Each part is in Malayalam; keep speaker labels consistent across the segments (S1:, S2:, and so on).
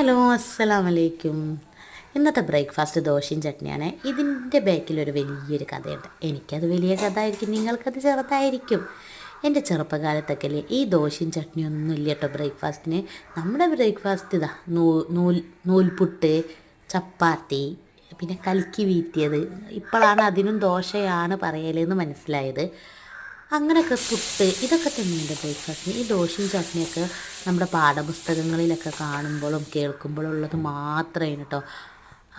S1: ഹലോ അസ്സലാം വലൈക്കും ഇന്നത്തെ ബ്രേക്ക്ഫാസ്റ്റ് ദോശയും ചട്നിയാണ്. ഇതിന്റെ ബാക്കിലൊരു വലിയൊരു കഥയുണ്ട്. എനിക്കത് വലിയ കഥ ആയിരിക്കും നിങ്ങൾക്കത് ചെറുതായിരിക്കും. എന്റെ ചെറുപ്പകാലത്തൊക്കെ അല്ലേ ഈ ദോശയും ചട്നിയൊന്നും ഇല്ല കേട്ടോ ബ്രേക്ക്ഫാസ്റ്റിന്. നമ്മുടെ ബ്രേക്ക്ഫാസ്റ്റ് ഇതാ നൂൽ നൂൽ നൂൽപുട്ട് ചപ്പാത്തി പിന്നെ കലക്കി വീറ്റിയത്. ഇപ്പോഴാണ് അതിനും ദോശയാണ് പറയലെന്ന് മനസ്സിലായത്. അങ്ങനെയൊക്കെ പുട്ട് ഇതൊക്കെ തന്നെയുണ്ട് ബ്രേക്ക്ഫാസ്റ്റിന് ഈ ദോശയും ചട്നിയൊക്കെ നമ്മുടെ പാഠപുസ്തകങ്ങളിലൊക്കെ കാണുമ്പോഴും കേൾക്കുമ്പോഴും ഉള്ളത് മാത്രമേ കേട്ടോ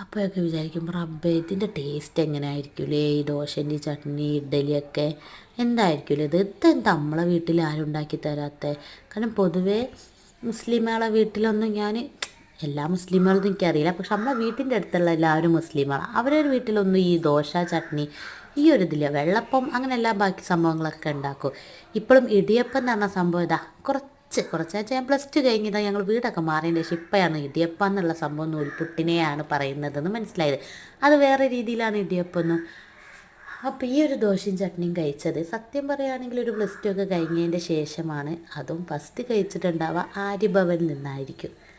S1: അപ്പോഴൊക്കെ വിചാരിക്കും റബ്ബേ ഇതിന്റെ ടേസ്റ്റ് എങ്ങനെ ആയിരിക്കില്ലേ ഈ ദോശന്റെ ചട്നി ഇഡ്ഡലിയൊക്കെ എന്തായിരിക്കില്ലേ ഇത് ഇതെന്താ നമ്മളെ വീട്ടിൽ ആരും ഉണ്ടാക്കി തരാത്ത? കാരണം പൊതുവേ മുസ്ലിമുകളെ വീട്ടിലൊന്നും ഞാൻ എല്ലാ മുസ്ലിമുകളും എനിക്കറിയില്ല. പക്ഷെ നമ്മളെ വീട്ടിന്റെ അടുത്തുള്ള എല്ലാവരും മുസ്ലിമാണ്. അവരൊരു വീട്ടിലൊന്നും ഈ ദോശ ചട്നി ഈ ഒരു ഇതില്ല. വെള്ളപ്പം അങ്ങനെ എല്ലാ ബാക്കി സംഭവങ്ങളൊക്കെ ഉണ്ടാക്കും. ഇപ്പോഴും ഇടിയപ്പം എന്ന് പറഞ്ഞ സംഭവം ഇതാ കുറച്ച് കുറച്ച്. ഞാൻ പ്ലസ് ടു കഴിഞ്ഞതാ ഞങ്ങൾ വീടൊക്കെ മാറിയതിന് ശേഷം ഇപ്പോഴാണ് ഇടിയപ്പം എന്നുള്ള സംഭവം നൂൽപുട്ടിനെയാണ് പറയുന്നതെന്ന് മനസ്സിലായത്. അത് വേറെ രീതിയിലാണ് ഇടിയപ്പം എന്ന്. അപ്പോൾ ഈ ഒരു ദോശയും ചട്നിയും കഴിച്ചത് സത്യം പറയുകയാണെങ്കിൽ ഒരു പ്ലസ് ടു ഒക്കെ കഴിഞ്ഞതിന്റെ ശേഷമാണ് അതും ഫസ്റ്റ് കഴിച്ചിട്ടുണ്ടാവുക. ആര്യഭവനിൽ നിന്നായിരിക്കും.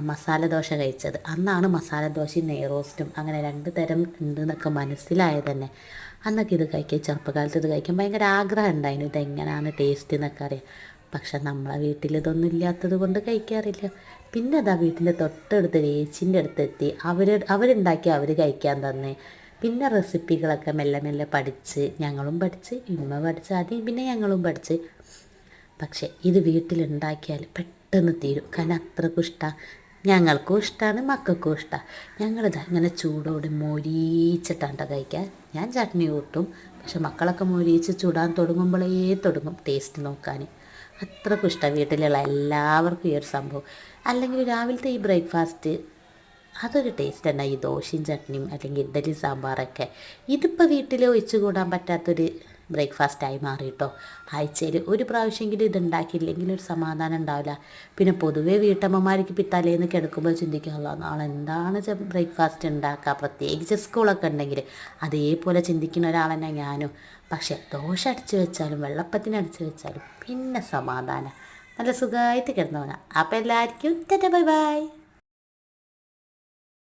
S1: മസാല ദോശ കഴിച്ചത്. അന്നാണ് മസാല ദോശയും നെയ്റോസ്റ്റും അങ്ങനെ രണ്ട് തരം ഉണ്ട് എന്നൊക്കെ മനസ്സിലായത് തന്നെ അന്നൊക്കെ ഇത് കഴിക്കാൻ ചെറുപ്പകാലത്ത് ഇത് കഴിക്കാൻ ഭയങ്കര ആഗ്രഹം ഉണ്ടായിരുന്നു. ഇതെങ്ങനെയാണ് ടേസ്റ്റ് എന്നൊക്കെ അറിയാം പക്ഷെ നമ്മളെ വീട്ടിൽ ഇതൊന്നും ഇല്ലാത്തത് കൊണ്ട് കഴിക്കാറില്ല. പിന്നെ അതാ വീട്ടിന്റെ തൊട്ടടുത്ത് ഏച്ചിന്റെ അടുത്തെത്തി. അവർ അവരുണ്ടാക്കി അവർ കഴിക്കാൻ തന്നെ. പിന്നെ റെസിപ്പികളൊക്കെ മെല്ലെ മെല്ലെ പഠിച്ച് ഞങ്ങളും പഠിച്ച് ഇമ്മ പഠിച്ച് ആദ്യം പിന്നെ ഞങ്ങളും പഠിച്ച്. പക്ഷേ ഇത് വീട്ടിലുണ്ടാക്കിയാൽ പെട്ടെന്ന് തീരും. കാരണം അത്രക്കും ഇഷ്ടമാണ് ഞങ്ങൾക്കും ഇഷ്ടമാണ് മക്കൾക്കും ഇഷ്ടമാണ് ഞങ്ങളിത് അങ്ങനെ ചൂടോടെ മൊരീച്ചിട്ടാണ് കഴിക്കാൻ ഞാൻ ചട്നി കൂട്ടും. പക്ഷെ മക്കളൊക്കെ മൊരീച്ച് ചൂടാൻ തുടങ്ങുമ്പോഴേ തുടങ്ങും ടേസ്റ്റ് നോക്കാൻ അത്രക്കും ഇഷ്ടമാണ് വീട്ടിലുള്ള എല്ലാവർക്കും ഈ ഒരു സംഭവം. അല്ലെങ്കിൽ രാവിലത്തെ ഈ ബ്രേക്ക്ഫാസ്റ്റ് അതൊരു ടേസ്റ്റ് തന്നെ. ഈ ദോശയും ചട്നിയും അല്ലെങ്കിൽ ഇഡ്ഡലി സാമ്പാറൊക്കെ. ഇതിപ്പോൾ വീട്ടിൽ ഒഴിച്ചു കൂടാൻ പറ്റാത്തൊരു ബ്രേക്ക്ഫാസ്റ്റായി മാറി കേട്ടോ ആഴ്ചയിൽ ഒരു പ്രാവശ്യമെങ്കിലും ഇത് ഉണ്ടാക്കിയില്ലെങ്കിൽ ഒരു സമാധാനം ഉണ്ടാവില്ല. പിന്നെ പൊതുവേ വീട്ടമ്മമാർക്ക് പിത്താലേന്ന് കിടക്കുമ്പോൾ ചിന്തിക്കാനുള്ള നാളെ എന്താണ് ബ്രേക്ക്ഫാസ്റ്റ് ഉണ്ടാക്കുക പ്രത്യേകിച്ച് സ്കൂളൊക്കെ ഉണ്ടെങ്കിൽ അതേപോലെ ചിന്തിക്കുന്ന ഒരാളെന്നെ ഞാനും. പക്ഷേ ദോശ അടിച്ച് വെച്ചാലും വെള്ളപ്പത്തിന് അടിച്ചു വെച്ചാലും പിന്നെ സമാധാനം. നല്ല സുഖമായിട്ട് കിടന്നവനാ. അപ്പോൾ എല്ലാവർക്കും ബൈ ബൈ.